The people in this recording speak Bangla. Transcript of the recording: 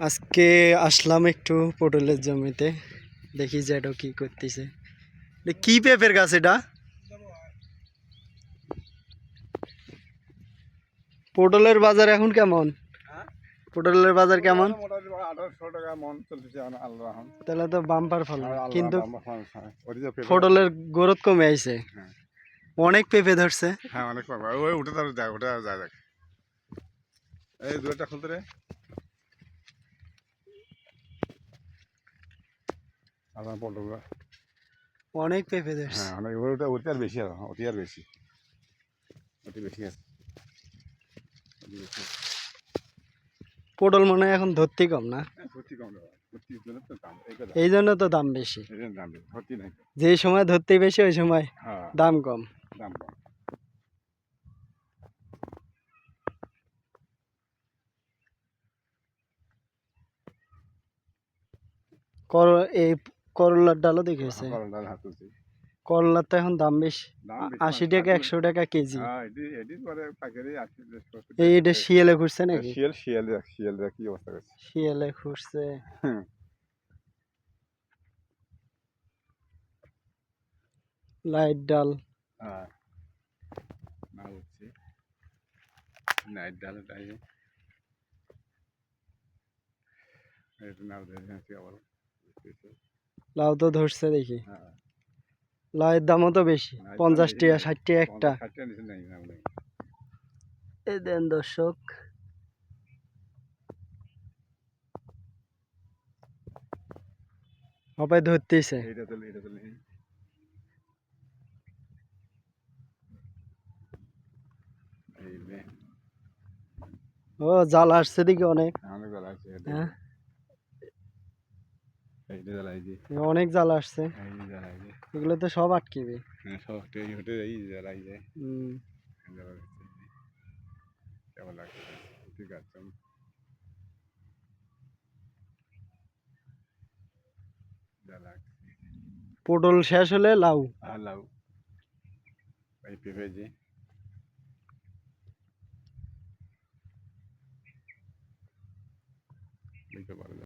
আজকে আসলাম একটু পটলের জমিতে। দেখি জ্যাডো কি করতেছে। কি পেঁপের গাছ এটা? পটলের বাজার এখন কেমন? পটলের বাজার কেমন? মন তাহলে তো বাম্পার ফল কিন্তু পটলের গ্রোথ কমে আইছে। অনেক পেঁপে ধরছে। হ্যাঁ অনেক ওই দেখ, ওটা যায় এই দুটা খুলতে রে। আপনার পটল অনেক পেঁপে ধরছে হ্যাঁ অনেক ওটা ওটি আর বেশি আছে ওটি আর বেশি। ওটি বেশি আছে। বেশি পটল মনে হয় এখন ধরতে কম না? হ্যাঁ, কম এই জন্য তো দাম বেশি। যে সময় ধরতে বেশি ওই সময় হ্যাঁ। দাম কম। দাম কম। কর এই করলার ডালও দেখেছে করলার তুলছি করলার তো এখন দাম বেশি দাম আশি টাকা। একশো টাকা কেজি। হ্যাঁ এই এটা শিয়ালে খুঁজছে নাকি? শিয়াল শিয়াল শিয়াল কি অবস্থা করছে। শিয়ালে হুম। লাইট ডাল। হ্যাঁ। না হচ্ছে নাইট ডাল লাউ তো ধরছে দেখি। হ্যাঁ। লাউয়ের দামও তো বেশি পঞ্চাশ টাকা ষাট টাকা একটা। এই দেন দর্শক। সবাই ধরতেছে। ও জাল আসছে দিকে অনেক। হ্যাঁ। অনেক জাল আসছে। এই জ্বালাই যে। এগুলো তো সব আটকিবে। হ্যাঁ সব হোটে এই জ্বালাই যায় হুম। কেমন লাগছে? ঠিক আছে। পটল শেষ হলে লাউ। আর লাউ। এই পেঁপে যে। পারো